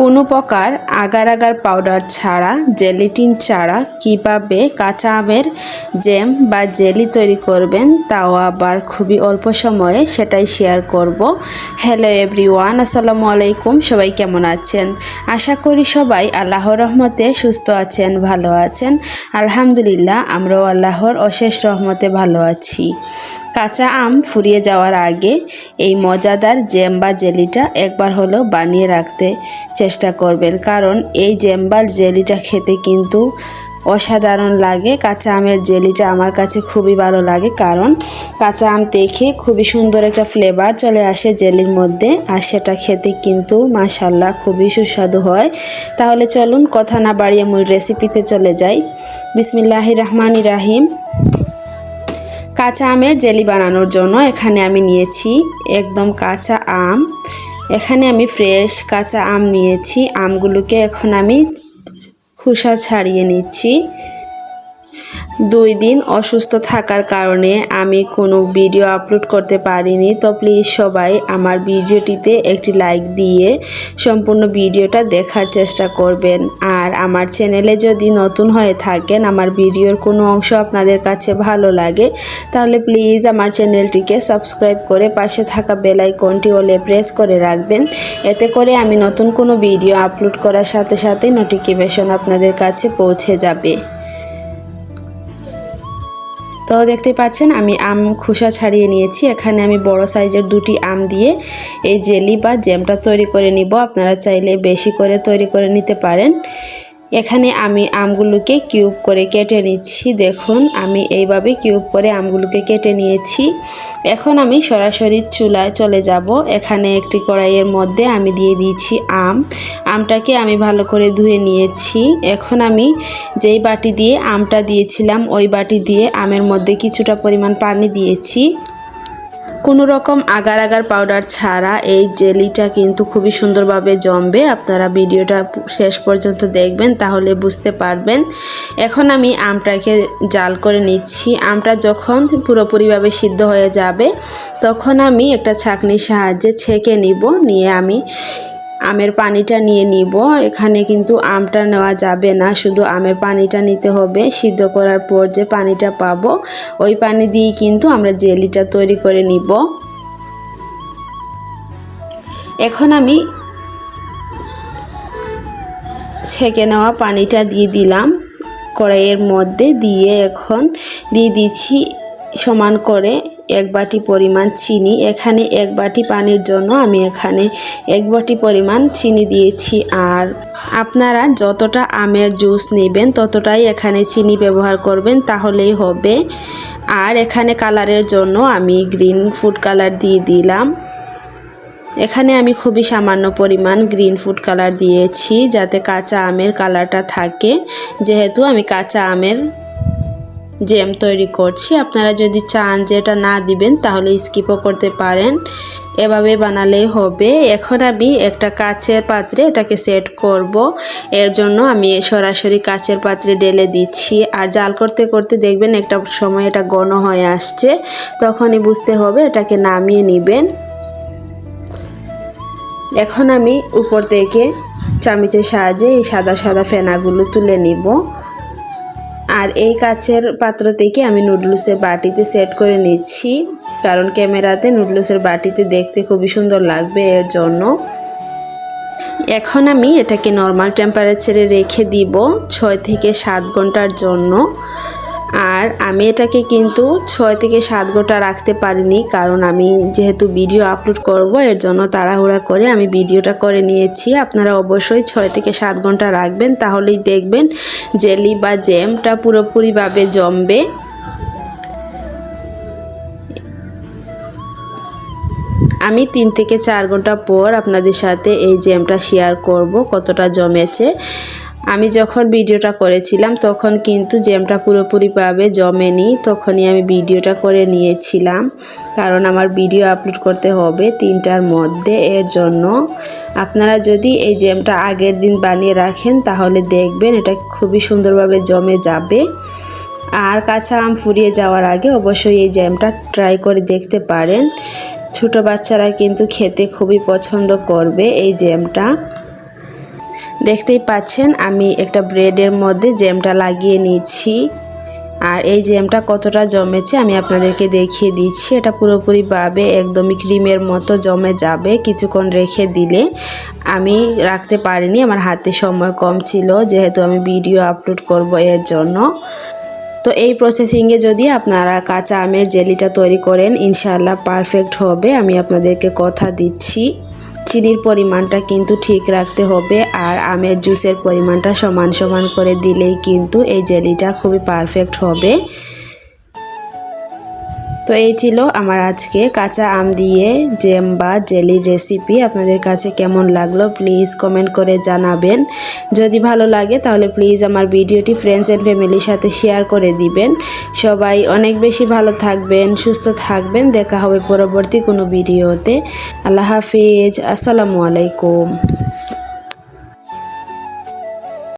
কোনো প্রকার agar agar powder ছাড়া জেলিটিন ছাড়া কীভাবে কাঁচা আমের জ্যাম বা জেলি তৈরি করবেন, তাও আবার খুবই অল্প সময়ে সেটাই শেয়ার করব। হ্যালো এভরিওয়ান আসসালামু আলাইকুম, সবাই কেমন আছেন? আশা করি সবাই আল্লাহর রহমতে সুস্থ আছেন, ভালো আছেন। আলহামদুলিল্লাহ, আমরাও আল্লাহর অশেষ রহমতে ভালো আছি। কাঁচা আম ফুরিয়ে যাওয়ার আগে এই মজাদার জ্যাম বা জেলিটা একবার হলো বানিয়ে রাখতে চেষ্টা করবেন। কারণ এই জ্যাম বা জেলিটা খেতে কিন্তু অসাধারণ লাগে। কাঁচা আমের জেলিটা আমার কাছে খুবই ভালো লাগে কারণ কাঁচা আম দেখে খুবই সুন্দর একটা ফ্লেভার চলে আসে জেলির মধ্যে আর সেটা খেতে কিন্তু মাসাল্লাহ খুবই সুস্বাদু হয়। তাহলে চলুন কথা না বাড়িয়ে মূল রেসিপিতে চলে যাই। বিসমিল্লাহ রহমান রাহিম। কাঁচা আমের জেলি বানানোর জন্য এখানে আমি নিয়েছি একদম কাঁচা আম। এখানে আমি ফ্রেশ কাঁচা আম নিয়েছি। আমগুলোকে এখন আমি খোসা ছাড়িয়ে নিচ্ছি। দুই দিন অসুস্থ থাকার কারণে আমি কোনো ভিডিও আপলোড করতে পারিনি। তো প্লিজ সবাই আমার ভিডিওটিতে একটি লাইক দিয়ে সম্পূর্ণ ভিডিওটা দেখার চেষ্টা করবেন। আর আমার চ্যানেলে যদি নতুন হয়ে থাকেন, আমার ভিডিওর কোনো অংশ আপনাদের কাছে ভালো লাগে, তাহলে প্লিজ আমার চ্যানেলটিকে সাবস্ক্রাইব করে পাশে থাকা বেলাইকনটি ওলে প্রেস করে রাখবেন। এতে করে আমি নতুন কোনো ভিডিও আপলোড করার সাথে সাথে নোটিফিকেশন আপনাদের কাছে পৌঁছে যাবে। তো দেখতে পাচ্ছেন, আমি আম খোসা ছাড়িয়ে নিয়েছি। এখানে আমি বড় সাইজের দুটি আম দিয়ে এই জেলি বা জ্যামটা তৈরি করে নিব। আপনারা চাইলে বেশি করে তৈরি করে নিতে পারেন। এখানে আমি আমগুলোকে কিউব করে কেটে নিচ্ছি। দেখুন, আমি এইভাবে কিউব করে আমগুলোকে কেটে নিয়েছি। এখন আমি সরাসরি চুলায় চলে যাব। এখানে একটি কড়াইয়ের মধ্যে আমি দিয়ে দিয়েছি আম। আমটাকে আমি ভালো করে ধুয়ে নিয়েছি। এখন আমি যেই বাটি দিয়ে আমটা দিয়েছিলাম, ওই বাটি দিয়ে আমের মধ্যে কিছুটা পরিমাণ পানি দিয়েছি। কোনো রকম আগার আগার পাউডার ছাড়া এই জেলিটা কিন্তু খুবই সুন্দরভাবে জমবে। আপনারা ভিডিওটা শেষ পর্যন্ত দেখবেন, তাহলে বুঝতে পারবেন। এখন আমি আমটাকে জাল করে নিচ্ছি। আমটা যখন পুরোপুরিভাবে সিদ্ধ হয়ে যাবে, তখন আমি একটা ছাঁকনির সাহায্যে ছেঁকে নিব। নিয়ে আমি আমের পানিটা নিয়ে নিব। এখানে কিন্তু আমটা নেওয়া যাবে না, শুধু আমের পানিটা নিতে হবে। সিদ্ধ করার পর যে পানিটা পাবো, ওই পানি দিয়ে কিন্তু আমরা জেলিটা তৈরি করে নিব। এখন আমি ছেঁকে নেওয়া পানিটা দিয়ে দিলাম। কড়াইয়ের মধ্যে দিয়ে এখন দিয়ে দিচ্ছি সমান করে এক বাটি পরিমাণ চিনি। এখানে এক বাটি পানির জন্য আমি এখানে এক বাটি পরিমাণ চিনি দিয়েছি। আর আপনারা যতটা আমের জুস নেবেন, ততটাই এখানে চিনি ব্যবহার করবেন, তাহলেই হবে। আর এখানে কালারের জন্য আমি গ্রিন ফুড কালার দিয়ে দিলাম। এখানে আমি খুবই সামান্য পরিমাণ গ্রিন ফুড কালার দিয়েছি, যাতে কাঁচা আমের কালারটা থাকে। যেহেতু আমি কাঁচা আমের জ্যাম তৈরি করছি। আপনারা যদি চান যে এটা না দিবেন, তাহলে স্কিপও করতে পারেন। এভাবে বানালেই হবে। এখন আমি একটা কাচের পাত্রে এটাকে সেট করব। এর জন্য আমি সরাসরি কাচের পাত্রে ঢেলে দিচ্ছি। আর জাল করতে করতে দেখবেন একটা সময় এটা ঘন হয়ে আসছে। তখনই বুঝতে হবে এটাকে নামিয়ে নেবেন। এখন আমি উপর থেকে চামিচের সাহায্যে এই সাদা সাদা ফেনাগুলো তুলে নিব। আর এই কাছের পাত্র থেকে আমি নুডলসের বাটিতে সেট করে নিচ্ছি। কারণ ক্যামেরাতে নুডলসের বাটিতে দেখতে খুবই সুন্দর লাগবে এর জন্য। এখন আমি এটাকে নর্মাল টেম্পারেচারে রেখে দিব ছয় থেকে সাত ঘণ্টার জন্য। আর আমি এটাকে কিন্তু ছয় থেকে সাত ঘণ্টা রাখতে পারিনি, কারণ আমি যেহেতু ভিডিও আপলোড করব, এর জন্য তাড়াহুড়া করে আমি ভিডিওটা করে নিয়েছি। আপনারা অবশ্যই ছয় থেকে সাত ঘণ্টা রাখবেন, তাহলেই দেখবেন জেলি বা জ্যামটা পুরোপুরিভাবে জমবে। আমি তিন থেকে চার ঘণ্টা পর আপনাদের সাথে এই জ্যামটা শেয়ার করব, কতটা জমেছে। আমি যখন ভিডিওটা করেছিলাম, তখন কিন্তু জ্যামটা পুরোপুরিভাবে জমেনি। তখনই আমি ভিডিওটা করে নিয়েছিলাম। কারণ আমার ভিডিও আপলোড করতে হবে তিনটার মধ্যে। এর জন্য আপনারা যদি এই জ্যামটা আগের দিন বানিয়ে রাখেন, তাহলে দেখবেন এটা খুবই সুন্দরভাবে জমে যাবে। আর কাঁচা আম ফুরিয়ে যাওয়ার আগে অবশ্যই এই জ্যামটা ট্রাই করে দেখতে পারেন। ছোট বাচ্চারা কিন্তু খেতে খুবই পছন্দ করবে এই জ্যামটা। দেখতেই পাচ্ছেন, আমি একটা ব্রেডের মধ্যে জ্যামটা লাগিয়ে নিচ্ছি আর এই জ্যামটা কতটা জমেছে আমি আপনাদেরকে দেখিয়ে দিচ্ছি। এটা পুরোপুরিভাবে একদমই ক্রিমের মতো জমে যাবে কিছুক্ষণ রেখে দিলে। আমি রাখতে পারিনি, আমার হাতে সময় কম ছিল, যেহেতু আমি ভিডিও আপলোড করব এর জন্য। তো এই প্রসেসিংয়ে যদি আপনারা কাঁচা আমের জেলিটা তৈরি করেন, ইনশাআল্লাহ পারফেক্ট হবে, আমি আপনাদেরকে কথা দিচ্ছি। চিনির পরিমাণটা কিন্তু ঠিক রাখতে হবে আর আমের জুসের পরিমাণটা সমান সমান করে দিলেই কিন্তু এই জেলিটা খুবই পারফেক্ট হবে। তো এই ছিল আমার আজকে কাঁচা আম দিয়ে জেম বা জেলির রেসিপি আপনাদের কাছে কেমন লাগল প্লিজ কমেন্ট করে জানাবেন। যদি ভালো লাগে তাহলে প্লিজ আমার ভিডিওটি ফ্রেন্ডস অ্যান্ড ফ্যামিলির সাথে শেয়ার করে দিবেন। সবাই অনেক বেশি ভালো থাকবেন, সুস্থ থাকবেন। দেখা হবে পরবর্তী কোনো ভিডিওতে। আল্লাহ হাফিজ। আসসালামু আলাইকুম।